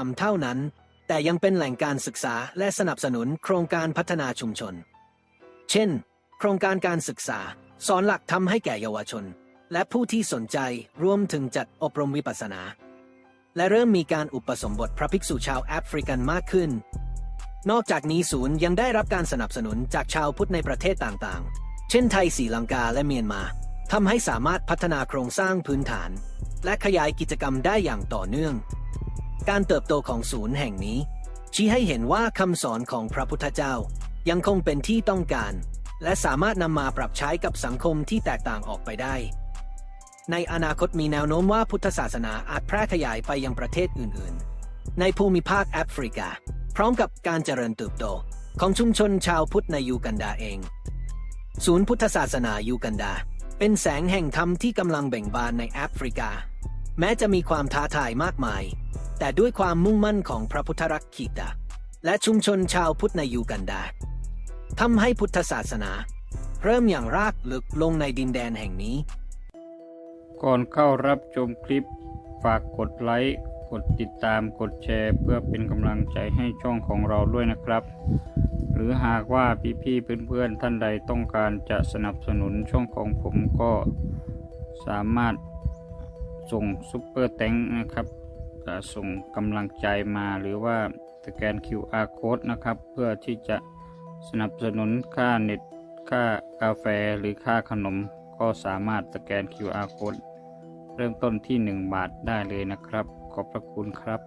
รมเท่านั้น แต่ยังเป็นแหล่งการศึกษาและสนับสนุนโครงการพัฒนาชุมชน เช่น โครงการการศึกษา สอนหลักธรรมให้แก่เยาวชน และผู้ที่สนใจรวมถึงจัดอบรมวิปัสสนา และเริ่มมีการอุปสมบทพระภิกษุชาวแอฟริกันมากขึ้น นอกจากนี้ศูนย์ยังได้รับการสนับสนุนจากชาวพุทธในประเทศต่างๆ เช่นไทยศรีลังกาและเมียนมาทำให้สามารถพัฒนาโครงสร้างพื้นฐาน และขยายกิจกรรมได้อย่างต่อเนื่อง การเติบโตของศูนย์แห่งนี้ ชี้ให้เห็นว่าคำสอนของพระพุทธเจ้า ยังคงเป็นที่ต้องการ และสามารถนำมาปรับใช้กับสังคมที่แตกต่างออกไปได้ ในอนาคตมีแนวโน้มว่าพุทธศาสนาอาจแพร่ขยายไปยังประเทศอื่น ๆ ในภูมิภาคแอฟริกา พร้อมกับการเจริญเติบโต ของชุมชนชาวพุทธในยูกันดาเอง ศูนย์พุทธศาสนายูกันดา เป็นแสงแห่งธรรมที่กำลังเบ่งบานในแอฟริกา แม้จะมีความท้าทายมากมาย แต่ด้วยความมุ่งมั่นของพระพุทธรักขีตาและชุมชนชาวพุทธในยูกันดาทำให้พุทธศาสนา เริ่มอย่างรากลึกลงในดินแดนแห่งนี้ ก่อนเข้ารับชมคลิป ฝากกดไลค์ กดติดตาม กดแชร์ เพื่อเป็นกำลังใจให้ช่องของเราด้วยนะครับ หรือหากว่าพี่ๆเพื่อนๆท่านใดต้องการจะสนับสนุนช่องของผมก็สามารถส่งซุปเปอร์แตงนะครับ จะส่งกำลังใจมาหรือว่าสแกน QR code นะครับ เพื่อที่จะสนับสนุนค่าเน็ตค่ากาแฟหรือค่าขนม ก็สามารถสแกน QR code เริ่มต้นที่ 1 บาทได้เลยนะครับ ขอบพระคุณครับ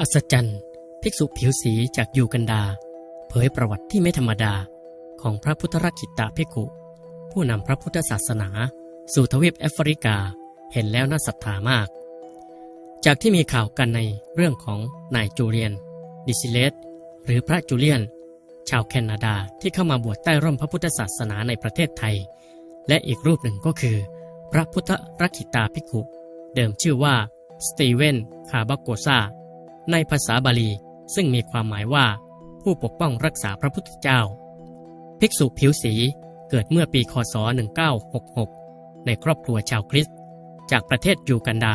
อัศจรรย์ ภิกษุผิวสีจากยูกันดา เผยประวัติที่ไม่ธรรมดาของพระพุทธรักขิตะภิกขุผู้นำพระพุทธศาสนา สู่ทวีปแอฟริกาเห็นแล้วน่าศรัทธามาก จากที่มีข่าวกันในเรื่องของนายจูเลียน ดิซิเลสหรือพระจูเลียน ชาวแคนาดาที่เข้ามาบวชใต้ร่มพระพุทธศาสนาในประเทศไทย และอีกรูปหนึ่งก็คือ พระพุทธรักิตาภิกขุ เดิมชื่อว่าสตีเวนคาบาโกซาในภาษาบาลีซึ่งมีความหมายว่า ผู้ปกป้องรักษาพระพุทธเจ้า ภิกษุผิวสีเกิดเมื่อปีคศ 1966 ในครอบครัวชาวคริสต์จากประเทศยูกันดา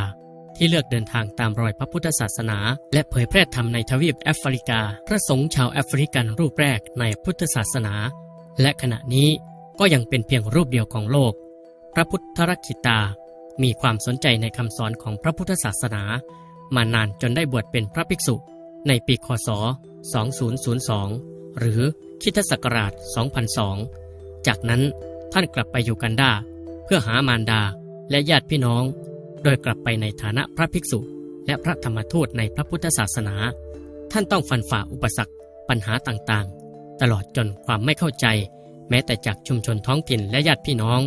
ที่เลือกเดินทางตามรอยพระพุทธศาสนา และเผยแพร่ธรรมในทวีปแอฟริกา พระสงฆ์ชาวแอฟริกันรูปแรกในพุทธศาสนา และขณะนี้ก็ยังเป็นเพียงรูปเดียวของโลก พระพุทธรักขิตา มีความสนใจในคำสอนของพระพุทธศาสนา มานานจนได้บวชเป็นพระภิกษุ ในปีคศ 2002 หรือคริสตศักราช 2002 จากนั้นท่านกลับไปอยู่กันดาเพื่อหามารดาและญาติพี่น้อง โดยกลับไปในฐานะพระภิกษุ และพระธรรมทูตในพระพุทธศาสนา ท่านต้องฟันฝ่าอุปสรรค ปัญหาต่างๆ ตลอดจนความไม่เข้าใจ แม้แต่จากชุมชนท้องถิ่นและญาติพี่น้อง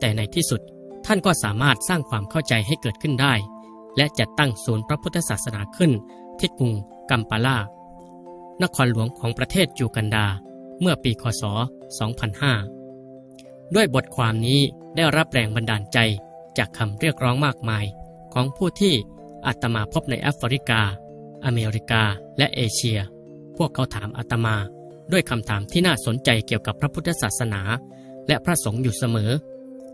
แต่ในที่สุดท่านก็สามารถสร้างความเข้าใจให้เกิดขึ้นได้ และจัดตั้งศูนย์พระพุทธศาสนาขึ้น ที่กรุงกัมปาลานครหลวงของประเทศยูกันดา เมื่อปีคศ 2005 ด้วยบทความนี้ได้รับแรงบันดาลใจ จากคำเรียกร้องมากมาย ของผู้ที่อาตมาพบในแอฟริกา อเมริกา และเอเชีย พวกเขาถามอาตมาด้วยคำถามที่น่าสนใจเกี่ยวกับพระพุทธศาสนา และพระสงฆ์อยู่เสมอ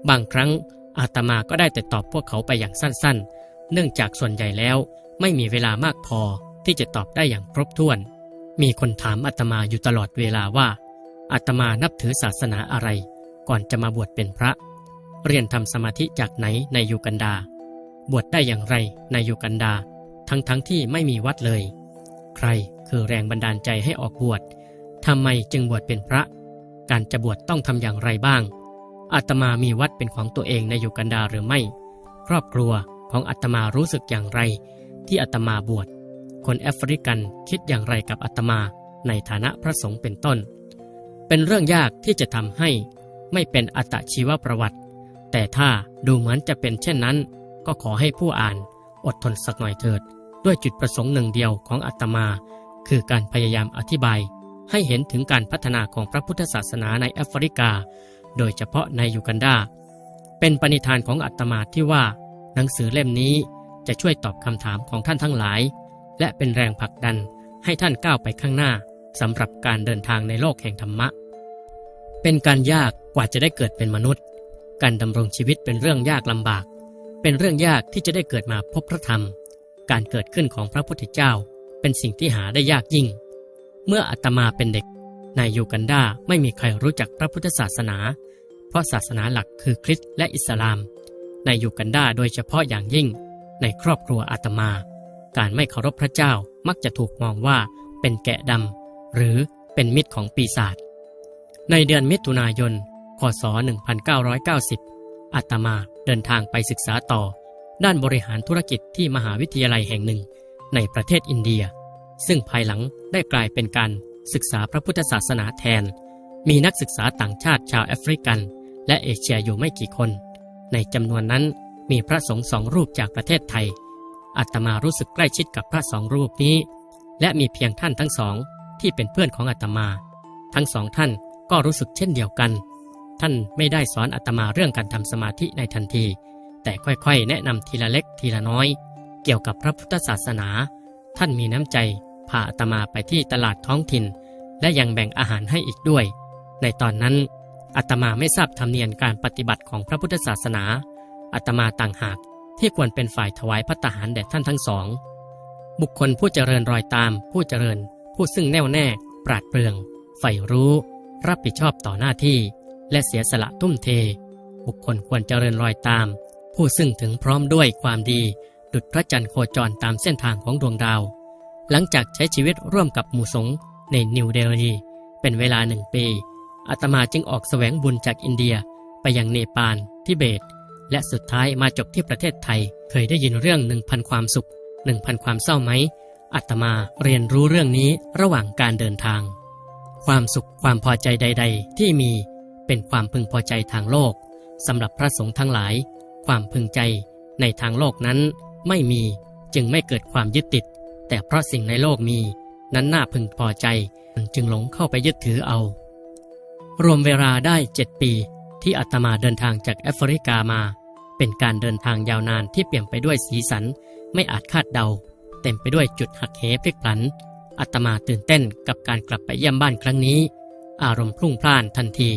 บางครั้งอาตมาก็ได้แต่ตอบพวกเขาไปอย่างสั้นๆ เนื่องจากส่วนใหญ่แล้วไม่มีเวลามากพอที่จะตอบได้อย่างครบถ้วน มีคนถามอาตมาอยู่ตลอดเวลาว่าอาตมานับถือศาสนาอะไร ก่อนจะมาบวชเป็นพระ เรียนทำสมาธิจากไหนในยูกันดา บวชได้อย่างไรในยูกันดา ทั้งๆทที่ไม่มีวัดเลย ใครคือแรงบันดาลใจให้ออกบวชทำไมจึงบวชเป็นพระ การจะบวชต้องทำอย่างไรบ้าง อาตมามีวัดเป็นของตัวเองในยูกันดาหรือไม่ ครอบครัวของอาตมารู้สึกอย่างไร ที่อาตมาบวช คนแอฟริกันคิดอย่างไรกับอาตมาในฐานะพระสงฆ์เป็นต้น เป็นเรื่องยากที่จะทำให้ไม่เป็นอัตชีวประวัติ แต่ถ้าดูเหมือนจะเป็นเช่นนั้น ก็ขอให้ผู้อ่านอดทนสักหน่อยเถิด ด้วยจุดประสงค์หนึ่งเดียวของอาตมา คือการพยายามอธิบาย ให้เห็นถึงการพัฒนาของพระพุทธศาสนาในแอฟริกา โดยเฉพาะในยูกันดา เป็นปณิธานของอาตมาที่ว่า หนังสือเล่มนี้จะช่วยตอบคำถามของท่านทั้งหลาย และเป็นแรงผลักดันให้ท่านก้าวไปข้างหน้าสำหรับการเดินทางในโลกแห่งธรรมะ เป็นการยากกว่าจะได้เกิดเป็นมนุษย์ การดำรงชีวิตเป็นเรื่องยากลำบาก เป็นเรื่องยากที่จะได้เกิดมาพบพระธรรม การเกิดขึ้นของพระพุทธเจ้า เป็นสิ่งที่หาได้ยากยิ่ง เมื่ออาตมาเป็นเด็กในยูกันดาไม่มีใครรู้จักพระพุทธศาสนา เพราะศาสนาหลักคือคริสต์และอิสลาม ในยูกันดาโดยเฉพาะอย่างยิ่ง ในครอบครัวอาตมา การไม่เคารพพระเจ้ามักจะถูกมองว่าเป็นแกะดำหรือเป็นมิตรของปีศาจในเดือนมิถุนายน ศ 1990อาตมาเดินทางไปศึกษาต่อ ด้านบริหารธุรกิจที่มหาวิทยาลัยแห่งหนึ่ง ในประเทศอินเดีย ซึ่งภายหลังได้กลายเป็นการศึกษาพระพุทธศาสนาแทน มีนักศึกษาต่างชาติชาวแอฟริกัน และเอเชียอยู่ไม่กี่คน ในจำนวนนั้นมีพระสงฆ์สองรูปจากประเทศไทยอาตมารู้สึกใกล้ชิดกับพระสองรูปนี้ และมีเพียงท่านทั้งสองที่เป็นเพื่อนของอาตมา ทั้งสองท่านก็รู้สึกเช่นเดียวกัน ท่านไม่ได้สอนอาตมาเรื่องการทำสมาธิในทันที แต่ค่อยๆ แนะนำทีละเล็กทีละน้อย เกี่ยวกับพระพุทธศาสนา ท่านมีน้ำใจพาอาตมาไปที่ตลาดท้องถิ่น และยังแบ่งอาหารให้อีกด้วย ในตอนนั้นอาตมาไม่ทราบธรรมเนียมการปฏิบัติของพระพุทธศาสนาอาตมาต่างหากที่ควรเป็นฝ่ายถวายพัตตาหารแด่ท่านทั้งสอง บุคคลผู้เจริญรอยตาม ผู้เจริญ ผู้ซึ่งแน่วแน่ ปราดเปรื่องใฝ่รู้ รับผิดชอบต่อหน้าที่ และเสียสละทุ่มเท บุคคลควรเจริญรอยตาม ผู้ซึ่งถึงพร้อมด้วยความดี ดุจพระจันทร์โคจรตามเส้นทางของดวงดาว หลังจากใช้ชีวิตร่วมกับหมู่สงฆ์ในนิวเดลีเป็นเวลาหนึ่งปีอาตมาจึงออกแสวงบุญจากอินเดียไปยังเนปาลทิเบต และสุดท้ายมาจบที่ประเทศไทย เคยได้ยินเรื่องหนึ่งพันความสุขหนึ่งพันความเศร้าไหมอาตมาเรียนรู้เรื่องนี้ระหว่างการเดินทาง ความสุขความพอใจใด ๆ ที่มี เป็นความพึงพอใจทางโลกสำหรับพระสงฆ์ทั้งหลาย ความพึงใจในทางโลกนั้นไม่มีจึงไม่เกิดความยึดติด แต่เพราะสิ่งในโลกมี นั้นน่าพึงพอใจจึงหลงเข้าไปยึดถือเอา รวมเวลาได้เจ็ดปีที่อาตมาเดินทางจากแอฟริกามา เป็นการเดินทางยาวนานที่เปลี่ยมไปด้วยสีสันไม่อาจคาดเดา เต็มไปด้วยจุดหักเหพลิกผันอาตมาตื่นเต้นกับการกลับไปเยี่ยมบ้านครั้งนี้ อารมณ์พรุ่งพล่านทันที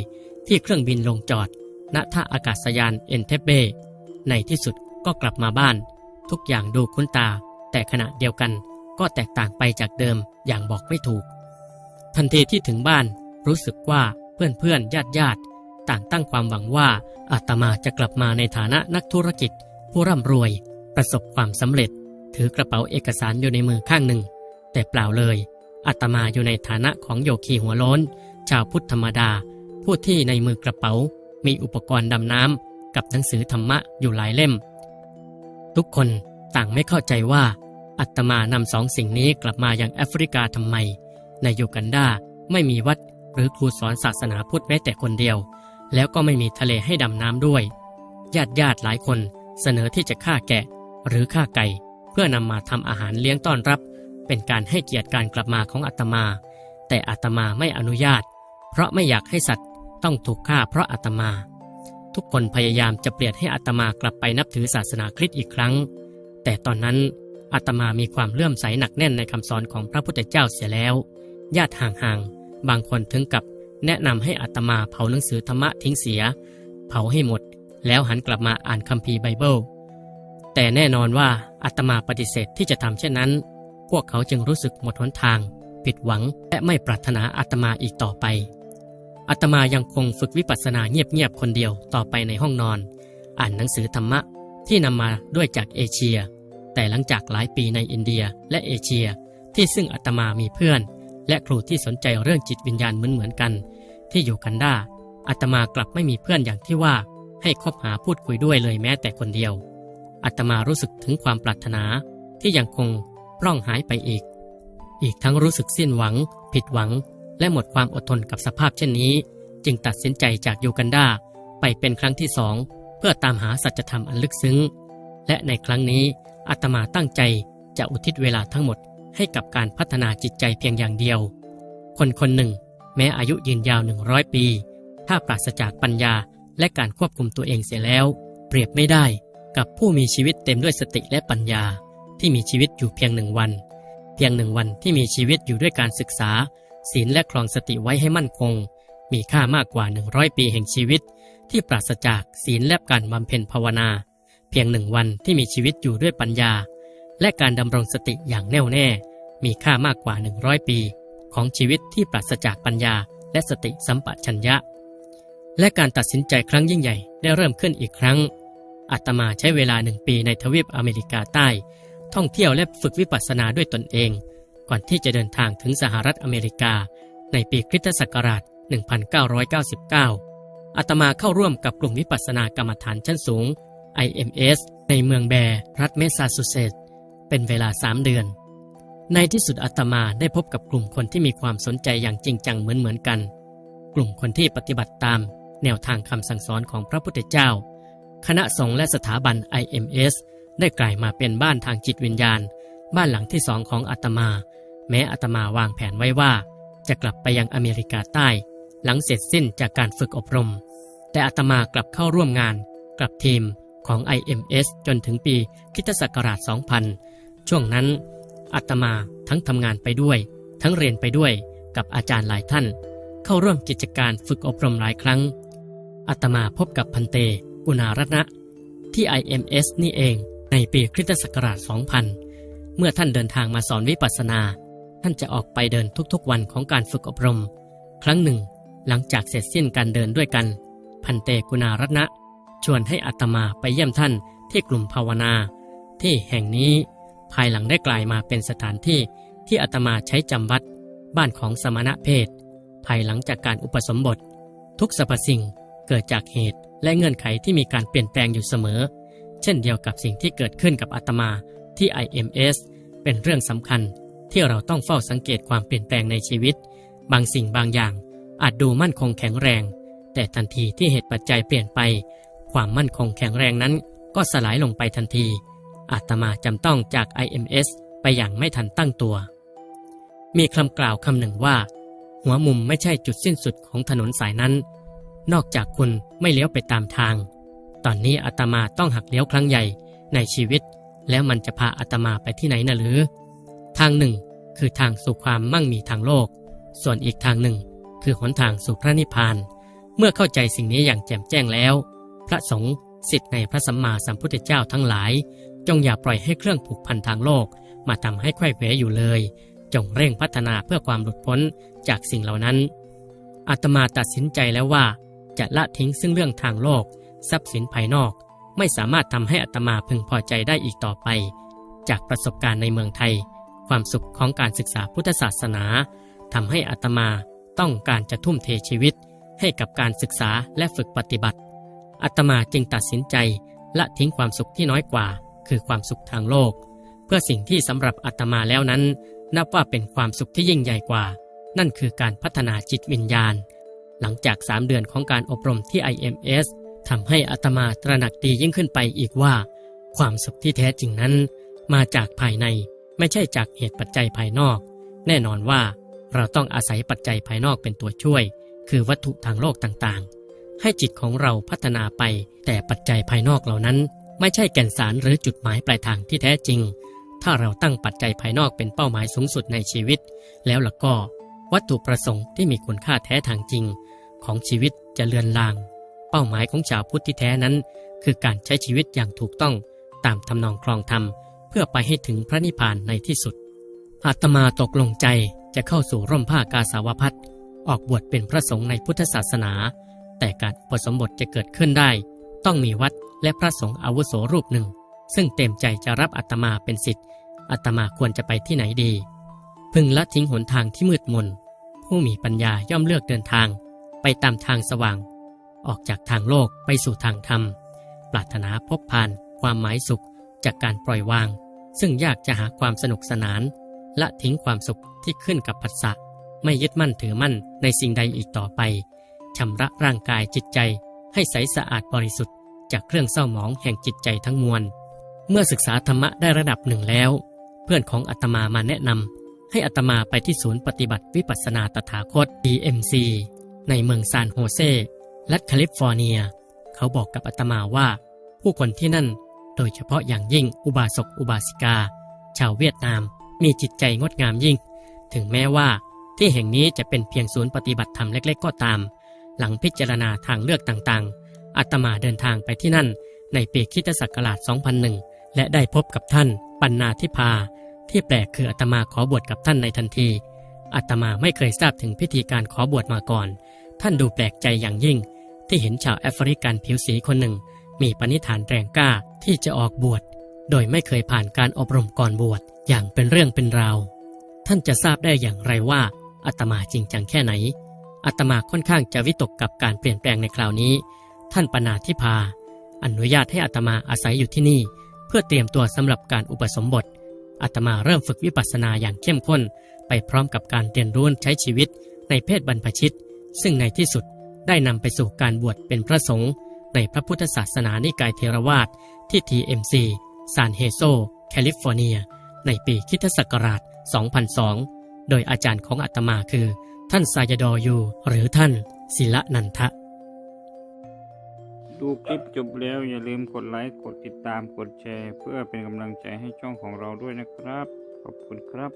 ที่เครื่องบินลงจอด ณท่าอากาศยานเอนเทเบในที่สุดก็กลับมาบ้าน ทุกอย่างดูคุ้นตา แต่ขณะเดียวกันก็แตกต่างไปจากเดิมอย่างบอกไม่ถูก ทันทีที่ถึงบ้านรู้สึกว่าเพื่อนๆญาติญาติต่างตั้งความหวังว่าอาตมาจะกลับมาในฐานะนักธุรกิจ ผู้ร่ำรวย ประสบความสำเร็จ ถือกระเป๋าเอกสารอยู่ในมือข้างหนึ่ง แต่เปล่าเลยอาตมาอยู่ในฐานะของโยคีหัวโล้น ชาวพุทธธรรมดา ผู้ที่ในมือกระเป๋า มีอุปกรณ์ดำน้ำกับหนังสือธรรมะอยู่หลายเล่ม ทุกคนต่างไม่เข้าใจว่าอาตมานำสองสิ่งนี้กลับมายังแอฟริกาทำไม ในยูกันดาไม่มีวัดหรือครูสอนศาสนาพุทธแม้แต่คนเดียว แล้วก็ไม่มีทะเลให้ดำน้ำด้วย ญาติญาติหลายคนเสนอที่จะฆ่าแกะ หรือฆ่าไก่ เพื่อนำมาทำอาหารเลี้ยงต้อนรับ เป็นการให้เกียรติการกลับมาของอาตมา แต่อาตมาไม่อนุญาต เพราะไม่อยากให้สัตว์ ต้องถูกฆ่าเพราะอาตมา ทุกคนพยายามจะเปลี่ยนให้อาตมากลับไปนับถือศาสนาคริสต์อีกครั้ง แต่ตอนนั้นอาตมามีความเลื่อมใสหนักแน่นในคำสอนของพระพุทธเจ้าเสียแล้ว ญาติห่างๆ บางคนถึงกับแนะนำให้อาตมาเผาหนังสือธรรมะทิ้งเสีย เผาให้หมด แล้วหันกลับมาอ่านคัมภีร์ไบเบิล แต่แน่นอนว่าอาตมาปฏิเสธที่จะทำเช่นนั้น พวกเขาจึงรู้สึกหมดหนทาง ผิดหวังและไม่ปรารถนาอาตมาอีกต่อไป อาตมายังคงฝึกวิปัสสนาเงียบๆคนเดียวต่อไปในห้องนอน อ่านหนังสือธรรมะที่นำมาด้วยจากเอเชีย แต่หลังจากหลายปีในอินเดียและเอเชีย ที่ซึ่งอาตมามีเพื่อน และครูที่สนใจเรื่องจิตวิญญาณเหมือนๆกัน ที่อยู่กันได้อาตมากลับไม่มีเพื่อนอย่างที่ว่า ให้คบหาพูดคุยด้วยเลยแม้แต่คนเดียวอาตมารู้สึกถึงความปรารถนาที่ยังคงร่องหายไปอีก อีกทั้งรู้สึกสิ้นหวัง ผิดหวัง และหมดความอดทนกับสภาพเช่นนี้ จึงตัดสินใจจากยูกันดาไปเป็นครั้งที่สองเพื่อตามหาสัจธรรมอันลึกซึ้ง และในครั้งนี้อาตมาตั้งใจจะอุทิศเวลาทั้งหมดให้กับการพัฒนาจิตใจเพียงอย่างเดียว คนคนหนึ่ง แม้อายุยืนยาวหนึ่งร้อยปี ถ้าปราศจากปัญญาและการควบคุมตัวเองเสียแล้ว เปรียบไม่ได้กับผู้มีชีวิตเต็มด้วยสติและปัญญาที่มีชีวิตอยู่เพียงหนึ่งวัน เพียงหนึ่งวันที่มีชีวิตอยู่ด้วยการศึกษา ศีลและครองสติไว้ให้มั่นคง มีค่ามากกว่าหนึ่งร้อยปีแห่งชีวิต ที่ปราศจากศีลและการบำเพ็ญภาวนา เพียงหนึ่งวันที่มีชีวิตอยู่ด้วยปัญญา และการดำรงสติอย่างแน่วแน่ มีค่ามากกว่า 100 ปี ของชีวิตที่ปราศจากปัญญา และสติสัมปชัญญะ และการตัดสินใจครั้งยิ่งใหญ่ได้เริ่มขึ้นอีกครั้งอาตมาใช้เวลาหนึ่งปีในทวีปอเมริกาใต้ ท่องเที่ยวและฝึกวิปัสสนาด้วยตนเอง ก่อนที่จะเดินทางถึงสหรัฐอเมริกา ในปีคริสตศักราช 1999 อาตมาเข้าร่วมกับกลุ่มวิปัสสนากรรมฐานชั้นสูง IMS ในเมืองแบร์รัฐเมสซาชูเซตส์เป็นเวลา 3 เดือน ในที่สุดอาตมาได้พบกับกลุ่มคนที่มีความสนใจอย่างจริงจังเหมือนเหมือนๆกัน กลุ่มคนที่ปฏิบัติตาม แนวทางคำสั่งสอนของพระพุทธเจ้า คณะสงฆ์และสถาบัน IMS ได้กลายมาเป็นบ้านทางจิตวิญญาณ บ้านหลังที่สองของอาตมา แม้อาตมาวางแผนไว้ว่า จะกลับไปยังอเมริกาใต้ หลังเสร็จสิ้นจากการฝึกอบรม แต่อาตมากลับเข้าร่วมงานกับทีมของ IMS จนถึงปีคริสตศักราช 2000 ช่วงนั้นอาตมาทั้งทำงานไปด้วย ทั้งเรียนไปด้วยกับอาจารย์หลายท่าน เข้าร่วมกิจการฝึกอบรมหลายครั้งอาตมาพบกับพันเตกุณารัตนะ ที่ IMS นี่เองในปีคริสตศักราช 2000 เมื่อท่านเดินทางมาสอนวิปัสสนา ท่านจะออกไปเดินทุกๆวันของการฝึกอบรม ครั้งหนึ่ง หลังจากเสร็จสิ้นการเดินด้วยกัน พันเตกุณารัตนะ ชวนให้อัตมาไปเยี่ยมท่านที่กลุ่มภาวนา ที่แห่งนี้ภายหลังได้กลายมาเป็นสถานที่ที่อาตมาใช้จำวัด บ้านของสมณะเพศ ภายหลังจากการอุปสมบท ทุกสรรพสิ่งเกิดจากเหตุและเงื่อนไขที่มีการเปลี่ยนแปลงอยู่เสมอ เช่นเดียวกับสิ่งที่เกิดขึ้นกับอาตมา ที่ IMS เป็นเรื่องสำคัญที่เราต้องเฝ้าสังเกตความเปลี่ยนแปลงในชีวิต บางสิ่งบางอย่างอาจดูมั่นคงแข็งแรง แต่ทันทีที่เหตุปัจจัยเปลี่ยนไป ความมั่นคงแข็งแรงนั้น ก็สลายลงไปทันที อาตมาจำต้องจาก IMS ไปอย่างไม่ทันตั้งตัว มีคำกล่าวคำหนึ่งว่า หัวมุมไม่ใช่จุดสิ้นสุดของถนนสายนั้น นอกจากคุณไม่เลี้ยวไปตามทาง ตอนนี้อาตมาต้องหักเลี้ยวครั้งใหญ่ในชีวิต แล้วมันจะพาอาตมาไปที่ไหนนะหรือ ทางหนึ่ง คือทางสู่ความมั่งมีทางโลก ส่วนอีกทางหนึ่ง คือหนทางสู่พระนิพพาน เมื่อเข้าใจสิ่งนี้อย่างแจ่มแจ้งแล้ว พระสงฆ์สิทธิ์ในพระสัมมาสัมพุทธเจ้าทั้งหลาย จงอย่าปล่อยให้เครื่องผูกพันทางโลก มาทำให้ไข้เขวอยู่เลย จงเร่งพัฒนาเพื่อความหลุดพ้นจากสิ่งเหล่านั้นอาตมาตัดสินใจแล้วว่า จะละทิ้งซึ่งเรื่องทางโลก ทรัพย์สินภายนอก ไม่สามารถทำให้อาตมาพึงพอใจได้อีกต่อไป จากประสบการณ์ในเมืองไทย ความสุขของการศึกษาพุทธศาสนาทำให้อาตมาต้องการจะทุ่มเทชีวิต ให้กับการศึกษาและฝึกปฏิบัติอาตมาจึงตัดสินใจละทิ้งความสุขที่น้อยกว่า คือความสุขทางโลก เพื่อสิ่งที่สำหรับอาตมาแล้วนั้น นับว่าเป็นความสุขที่ยิ่งใหญ่กว่า นั่นคือการพัฒนาจิตวิญญาณ หลังจากสามเดือนของการอบรมที่ IMS ทำให้อาตมาตระหนักดียิ่งขึ้นไปอีกว่า ความสุขที่แท้จริงนั้น มาจากภายในไม่ใช่จากเหตุปัจจัยภายนอก แน่นอนว่าเราต้องอาศัยปัจจัยภายนอกเป็นตัวช่วย คือวัตถุทางโลกต่างๆ ให้จิตของเราพัฒนาไป แต่ปัจจัยภายนอกเหล่านั้น ไม่ใช่แก่นสารหรือจุดหมายปลายทางที่แท้จริง ถ้าเราตั้งปัจจัยภายนอกเป็นเป้าหมายสูงสุดในชีวิต แล้วล่ะก็ วัตถุประสงค์ที่มีคุณค่าแท้ทางจริง ของชีวิตจะเลือนลาง เป้าหมายของชาวพุทธที่แท้นั้น คือการใช้ชีวิตอย่างถูกต้องตามทำนองคลองธรรม เพื่อไปให้ถึงพระนิพพานในที่สุด อาตมาตกลงใจจะเข้าสู่ร่มผ้ากาสาวพัดออกบวชเป็นพระสงฆ์ในพุทธศาสนา แต่การอุปสมบทจะเกิดขึ้นได้ ต้องมีวัดและพระสงฆ์อาวุโสรูปหนึ่ง ซึ่งเต็มใจจะรับอาตมาเป็นสิทธิ์อาตมาควรจะไปที่ไหนดี พึงละทิ้งหนทางที่มืดมนผู้มีปัญญาย่อมเลือกเดินทาง ไปตามทางสว่าง ออกจากทางโลกไปสู่ทางธรรม ปรารถนาพบผ่านความหมายสุขจากการปล่อยวาง ซึ่งยากจะหาความสนุกสนานและทิ้งความสุขที่ขึ้นกับผัสสะไม่ยึดมั่นถือมั่นในสิ่งใดอีกต่อไปชำระร่างกายจิตใจให้ใสสะอาดบริสุทธิ์ จากเครื่องเศร้าหมองแห่งจิตใจทั้งมวล เมื่อศึกษาธรรมะได้ระดับหนึ่งแล้ว เพื่อนของอาตมามาแนะนำให้อาตมาไปที่ศูนย์ปฏิบัติวิปัสสนาตถาคต DMC ในเมืองซานโฮเซ รัฐแคลิฟอร์เนีย เขาบอกกับอาตมาว่า ผู้คนที่นั่นโดยเฉพาะอย่างยิ่งอุบาสกอุบาสิกา ชาวเวียดนามมีจิตใจงดงามยิ่ง ถึงแม้ว่าที่แห่งนี้จะเป็นเพียงศูนย์ปฏิบัติธรรมเล็กๆก็ตาม หลังพิจารณาทางเลือกต่างๆอาตมาเดินทางไปที่นั่น ในปีคิตศักราช 2001 และได้พบกับท่าน ปัญนาทิพา ที่แปลกคืออาตมาขอบวชกับท่านในทันทีอาตมาไม่เคยทราบถึงพิธีการขอบวชมาก่อน ท่านดูแปลกใจอย่างยิ่ง ที่เห็นชาวแอฟริกันผิวสีคนหนึ่ง มีปณิธานแรงกล้าที่จะออกบวช โดยไม่เคยผ่านการอบรมก่อนบวชอย่างเป็นเรื่องเป็นราว ท่านจะทราบได้อย่างไรว่าอาตมาจริงจังแค่ไหนอาตมาค่อนข้างจะวิตกกับการเปลี่ยนแปลงในคราวนี้ ท่านปนาทิพา อนุญาตให้อาตมาอาศัยอยู่ที่นี่ เพื่อเตรียมตัวสำหรับการอุปสมบทอาตมาเริ่มฝึกวิปัสสนาอย่างเข้มข้น ไปพร้อมกับการเรียนรู้ใช้ชีวิตในเพศบรรพชิต ซึ่งในที่สุด ได้นำไปสู่การบวชเป็นพระสงฆ์ในพระพุทธศาสนานิกายเทรวาสที่ TMC ซานเฮโซ แคลิฟอร์เนีย ในปีคริสตศักราช 2002 โดยอาจารย์ของอาตมาคือ ท่านซายดอยู หรือท่านศิละนันทะ ดูคลิปจบแล้วอย่าลืมกดไลค์ กดติดตาม กดแชร์ เพื่อเป็นกำลังใจให้ช่องของเราด้วยนะครับ ขอบคุณครับ